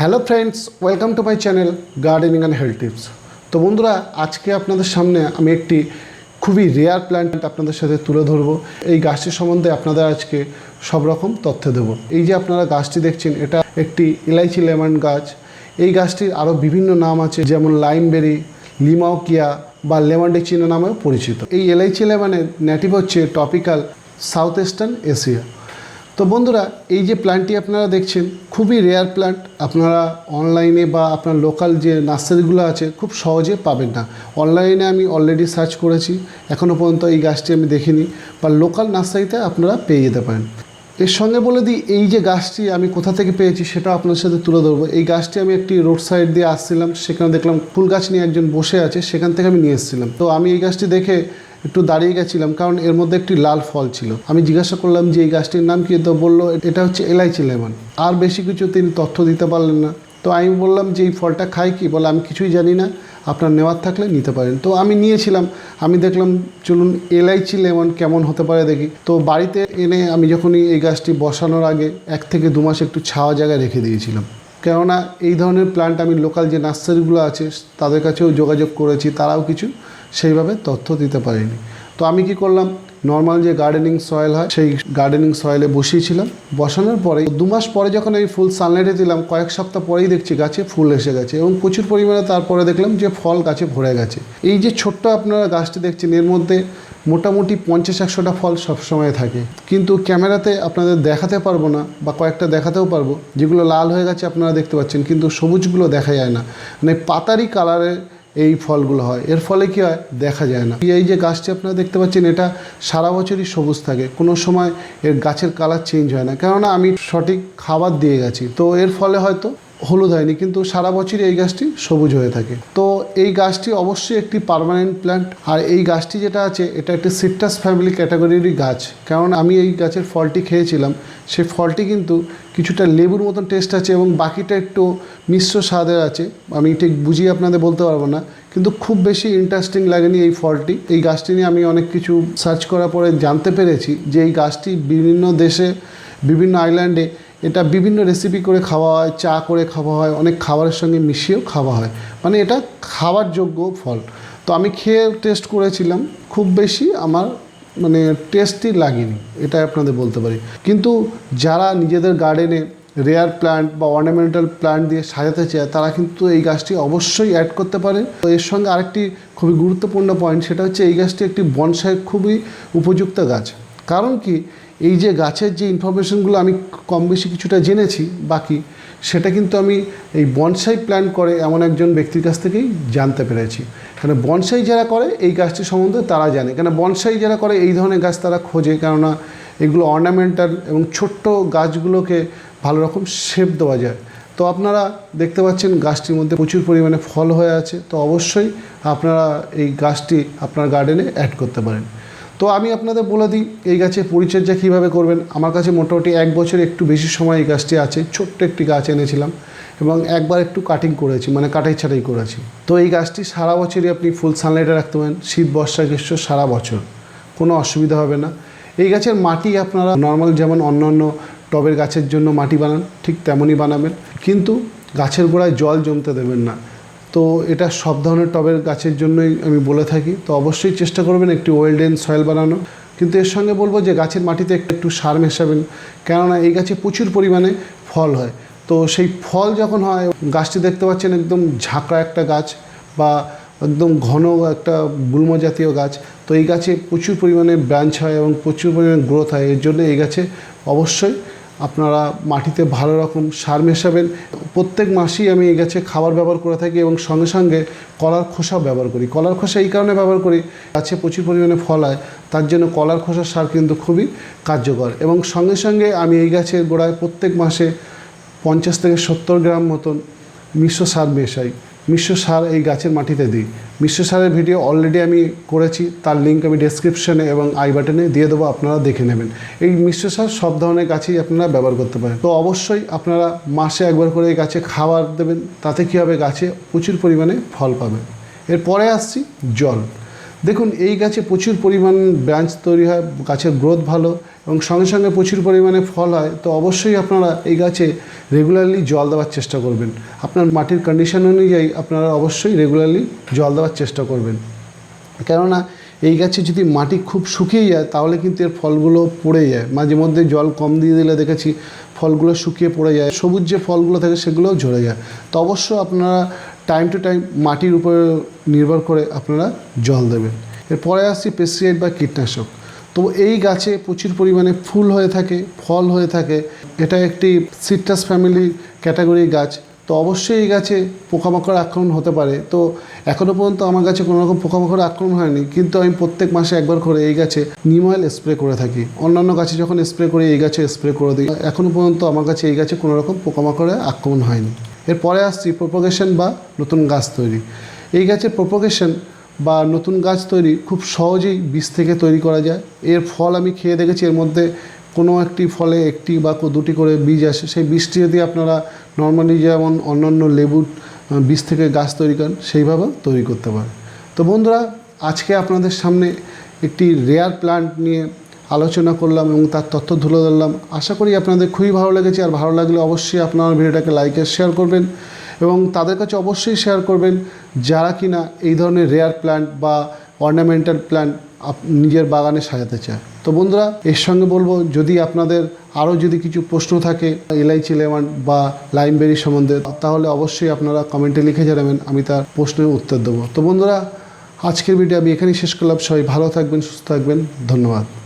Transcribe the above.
Hello friends, welcome to my channel gardening and health tips. তো বন্ধুরা, আজকে আপনাদের সামনে আমি একটি খুবই রেয়ার প্ল্যান্ট আপনাদের সাথে তুলে ধরবো। এই গাছটি সম্বন্ধে আপনাদের আজকে সব রকম তথ্য দেবো। এই যে আপনারা গাছটি দেখছেন, এটা একটি ইলাইচি লেমন গাছ। এই গাছটির আরও বিভিন্ন নাম আছে, যেমন লাইমবেরি লিমাওকিয়া বা লেমন ডেচিনা নামেও পরিচিত। এই এলাইচি লেমনের নেটিভ হচ্ছে টপিক্যাল সাউথ ইস্টার্ন এশিয়া। তো বন্ধুরা, এই যে প্ল্যান্টটি আপনারা দেখছেন, খুবই রেয়ার প্ল্যান্ট আপনারা অনলাইনে বা আপনার লোকাল যে নার্সারিগুলো আছে, খুব সহজে পাবেন না। অনলাইনে আমি অলরেডি সার্চ করেছি এখনও পর্যন্ত এই গাছটি আমি দেখিনি বা লোকাল নার্সারিতে আপনারা পেয়ে যেতে পারেন। এর সঙ্গে বলে দিই, এই যে গাছটি আমি কোথা থেকে পেয়েছি সেটা আপনার সাথে তুলে ধরবো। এই গাছটি আমি একটি রোড সাইড দিয়ে আসছিলাম, সেখানে দেখলাম ফুল গাছ নিয়ে একজন বসে আছে, সেখান থেকে আমি নিয়ে এসেছিলাম। তো আমি এই গাছটি দেখে একটু দাঁড়িয়ে গেছিলাম, কারণ এর মধ্যে একটি লাল ফল ছিল। আমি জিজ্ঞাসা করলাম যে, এই গাছটির নাম কি? তো বলল, এটা হচ্ছে এলাইচি লেমন। আর বেশি কিছু তিনি তথ্য দিতে পারলেন না। তো আমি বললাম যে, এই ফলটা খাই কি? বলে, আমি কিছুই জানি না। আপনার নেওয়ার থাকলে নিতে পারেন। তো আমি নিয়েছিলাম, আমি দেখলাম, চলুন এলাইচি লেমন কেমন হতে পারে দেখি। তো বাড়িতে এনে আমি যখনই এই গাছটি বসানোর আগে এক থেকে দু মাস একটু ছাওয়া জায়গায় রেখে দিয়েছিলাম। কেননা এই ধরনের প্ল্যান্ট আমি লোকাল যে নার্সারিগুলো আছে, তাদের কাছেও যোগাযোগ করেছি, তারাও কিছু সেইভাবে তথ্য দিতে পারেনি। তো আমি কি করলাম নর্মাল যে গার্ডেনিং সয়েল হয়, সেই গার্ডেনিং সয়েলে বসিয়েছিলাম। বসানোর পরে দু মাস পরে যখন এই ফুল সানলাইটে দিলাম, কয়েক সপ্তাহ পরেই দেখছি গাছে ফুল এসে গেছে এবং প্রচুর পরিমাণে তারপরে দেখলাম যে ফল গাছে ভরে গেছে। এই যে ছোট্ট আপনারা গাছটি দেখছেন, এর মধ্যে মোটামুটি পঞ্চাশ একশোটা ফল সবসময় থাকে। কিন্তু ক্যামেরাতে আপনাদের দেখাতে পারব না বা কয়েকটা দেখাতেও পারব, যেগুলো লাল হয়ে গেছে আপনারা দেখতে পাচ্ছেন, কিন্তু সবুজগুলো দেখা যায় না। মানে পাতারি কালারের এই ফলগুলো হয়। এর ফলে কি হয়? দেখা যায় না। এই যে গাছটি আপনারা দেখতে পাচ্ছেন, এটা সারা বছরই সবুজ থাকে। কোনো সময় এর গাছের কালার চেঞ্জ হয় না। কেননা আমি সঠিক খাবার দিয়ে গেছি। তো এর ফলে হয়তো হলুদ হয়নি, কিন্তু সারা বছরই এই গাছটি সবুজ হয়ে থাকে। তো এই গাছটি অবশ্যই একটি পার্মানেন্ট প্ল্যান্ট আর এই গাছটি যেটা আছে, এটা একটি সিট্রাস ফ্যামিলি ক্যাটাগরিরই গাছ। কারণ আমি এই গাছের ফলটি খেয়েছিলাম। সেই ফলটি কিন্তু কিছুটা লেবুর মতন টেস্ট আছে এবং বাকিটা একটু মিশ্র স্বাদের আছে। আমি ঠিক বুঝিয়ে আপনাদের বলতে পারব না, কিন্তু খুব বেশি ইন্টারেস্টিং লাগেনি এই ফলটি। এই গাছটি নিয়ে আমি অনেক কিছু সার্চ করার পরে জানতে পেরেছি যে এই গাছটি বিভিন্ন দেশে, বিভিন্ন আইল্যান্ডে এটা বিভিন্ন রেসিপি করে খাওয়া হয়, চা করে খাওয়া হয়, অনেক খাবারের সঙ্গে মিশিয়েও খাওয়া হয়। মানে এটা খাওয়ার যোগ্য ফল। তো আমি খেয়ে টেস্ট করেছিলাম, খুব বেশি আমার মানে টেস্টই লাগেনি এটা আপনাদের বলতে পারি। কিন্তু যারা নিজেদের গার্ডেনে রেয়ার প্ল্যান্ট বা অর্নামেন্টাল প্ল্যান্ট দিয়ে সাজাতে চায়, তারা কিন্তু এই গাছটি অবশ্যই অ্যাড করতে পারে। তো এর সঙ্গে আরেকটি খুবই গুরুত্বপূর্ণ পয়েন্ট সেটা হচ্ছে এই গাছটি একটি বনসাই খুবই উপযুক্ত গাছ। কারণ কি? এই যে গাছের যে ইনফরমেশনগুলো আমি কম বেশি কিছুটা জেনেছি, বাকি সেটা কিন্তু আমি এই বনসাই প্ল্যান করে এমন একজন ব্যক্তির কাছ থেকেই জানতে পেরেছি। কেন বনসাই যারা করে, এই গাছটি সম্বন্ধে তারা জানে। কেন বনসাই যারা করে, এই ধরনের গাছ তারা খোঁজে। কেননা এগুলো অর্নামেন্টাল এবং ছোট্ট গাছগুলোকে ভালো রকম শেপ দেওয়া যায়। তো আপনারা দেখতে পাচ্ছেন গাছটির মধ্যে প্রচুর পরিমাণে ফল হয়ে আছে। তো অবশ্যই আপনারা এই গাছটি আপনার গার্ডেনে অ্যাড করতে পারেন। তো আমি আপনাদের বলে দিই, এই গাছের পরিচর্যা কীভাবে করবেন? আমার কাছে মোটামুটি এক বছর একটু বেশি সময় এই গাছটি আছে। ছোট্ট একটি গাছ এনেছিলাম এবং একবার একটু কাটিং করেছি মানে কাটাই ছাটাই করেছি। তো এই গাছটি সারা বছরই আপনি ফুল সানলাইটে রাখতে পারেন, শীত, বর্ষা, গ্রীষ্ম, সারা বছর। কোনো অসুবিধা হবে না। এই গাছের মাটি আপনারা নর্মাল যেমন অন্য অন্য টবের গাছের জন্য মাটি বানান, ঠিক তেমনই বানাবেন। কিন্তু গাছের গোড়ায় জল জমতে দেবেন না। তো এটা সব ধরনের টবের গাছের জন্যই আমি বলে থাকি। তো অবশ্যই চেষ্টা করবেন একটি ওয়েলডেন সয়েল বানানো। কিন্তু এর সঙ্গে বলব যে গাছের মাটিতে একটু একটু সার মেশাবেন। কেননা এই গাছে প্রচুর পরিমাণে ফল হয়। তো সেই ফল যখন হয়, গাছটি দেখতে পাচ্ছেন একদম ঝাঁকড়া একটা গাছ বা একদম ঘন একটা গুল্ম জাতীয় গাছ। তো এই গাছে প্রচুর পরিমাণে ব্রাঞ্চ হয় এবং প্রচুর পরিমাণে গ্রোথ হয়। এর জন্য এই গাছে অবশ্যই আপনারা মাটিতে ভালো রকম সার মেশাবেন। প্রত্যেক মাসেই আমি এই গাছে খাবার ব্যবহার করে থাকি এবং সঙ্গে সঙ্গে কলার খোসা ব্যবহার করি। কলার খোসা এই কারণে ব্যবহার করি, গাছে প্রচুর পরিমাণে ফল হয়, তার জন্য কলার খোসার সার কিন্তু খুবই কার্যকর। এবং সঙ্গে সঙ্গে আমি এই গাছের গোড়ায় প্রত্যেক মাসে পঞ্চাশ থেকে সত্তর গ্রাম মতন মিশ্র সার মেশাই। মিশ্র সার এই গাছের মাটিতে দিই। মিশ্র সারের ভিডিও অলরেডি আমি করেছি, তার লিঙ্ক আমি ডেসক্রিপশনে এবং আই বাটনে দিয়ে দেবো, আপনারা দেখে নেবেন। এই মিশ্র সার সব ধরনের গাছেই আপনারা ব্যবহার করতে পারেন। তো অবশ্যই আপনারা মাসে একবার করে এই গাছে খাবার দেবেন, তাতে কী হবে? গাছে প্রচুর পরিমাণে ফল পাবে এরপরে আসছি জল। দেখুন, এই গাছে প্রচুর পরিমাণ ব্রাঞ্চ তৈরি হয়, গাছের গ্রোথ ভালো এবং সঙ্গে সঙ্গে প্রচুর পরিমাণে ফল হয়। তো অবশ্যই আপনারা এই গাছে রেগুলারলি জল দেওয়ার চেষ্টা করবেন। আপনার মাটির কন্ডিশন অনুযায়ী আপনারা অবশ্যই রেগুলারলি জল দেওয়ার চেষ্টা করবেন। কেননা, এই গাছে যদি মাটি খুব শুকিয়ে যায়, তাহলে কিন্তু এর ফলগুলো পড়ে যায়। মাঝে মধ্যে জল কম দিয়ে দিলে দেখেছি ফলগুলো শুকিয়ে পড়ে যায়, সবুজ যে ফলগুলো থাকে সেগুলোও ঝরে যায়। তো অবশ্য আপনারা টাইম টু টাইম মাটির উপরে নির্ভর করে আপনারা জল দেবেন। এরপরে আসছি পেস্টিসাইড বা কীটনাশক। তো এই গাছে প্রচুর পরিমাণে ফুল হয়ে থাকে, ফল হয়ে থাকে। এটা একটি সিট্রাস ফ্যামিলি ক্যাটাগরির গাছ। তো অবশ্যই এই গাছে পোকামাকড় আক্রমণ হতে পারে। তো এখনও পর্যন্ত আমার কাছে কোনো রকম পোকামাকড় আক্রমণ হয়নি। কিন্তু আমি প্রত্যেক মাসে একবার করে এই গাছে নিম অয়েল স্প্রে করে থাকি। অন্যান্য গাছে যখন স্প্রে করি, এই গাছে স্প্রে করে দিই। এখনও পর্যন্ত আমার কাছে এই গাছে কোনো রকম পোকামাকড়ের আক্রমণ হয়নি। এরপরে আসছি প্রোপোগেশন বা নতুন গাছ তৈরি। এই গাছের প্রোপোগেশন বা নতুন গাছ তৈরি খুব সহজেই বীজ থেকে তৈরি করা যায়। এর ফল আমি খেয়ে দেখেছি, এর মধ্যে কোনো একটি ফলে একটি বা দুটি করে বীজ আসে। সেই বীজটি যদি আপনারা নর্মালি যেমন অন্যান্য লেবুর বীজ থেকে গাছ তৈরি করেন, সেইভাবেও তৈরি করতে পারে তো বন্ধুরা, আজকে আপনাদের সামনে একটি রেয়ার প্লান্ট নিয়ে আলোচনা করলাম এবং তার তথ্য তুলে ধরলাম। আশা করি আপনাদের খুবই ভালো লেগেছে। আর ভালো লাগলে অবশ্যই আপনারা ভিডিওটাকে লাইক শেয়ার করবেন এবং তাদের কাছে অবশ্যই শেয়ার করবেন যারা কিনা এই ধরনের রেয়ার প্ল্যান্ট বা অর্নামেন্টাল প্ল্যান্ট নিজের বাগানে সাজাতে চায়। তো বন্ধুরা, এর সঙ্গে বলব, যদি আপনাদের আরও যদি কিছু প্রশ্ন থাকে এলআইচি লেমন বা লাইমবেরি সম্বন্ধে, তাহলে অবশ্যই আপনারা কমেন্টে লিখে জানাবেন, আমি তার প্রশ্নের উত্তর দেবো। তো বন্ধুরা, আজকের ভিডিও আমি এখানেই শেষ করলাম। সবাই ভালো থাকবেন, সুস্থ থাকবেন। ধন্যবাদ।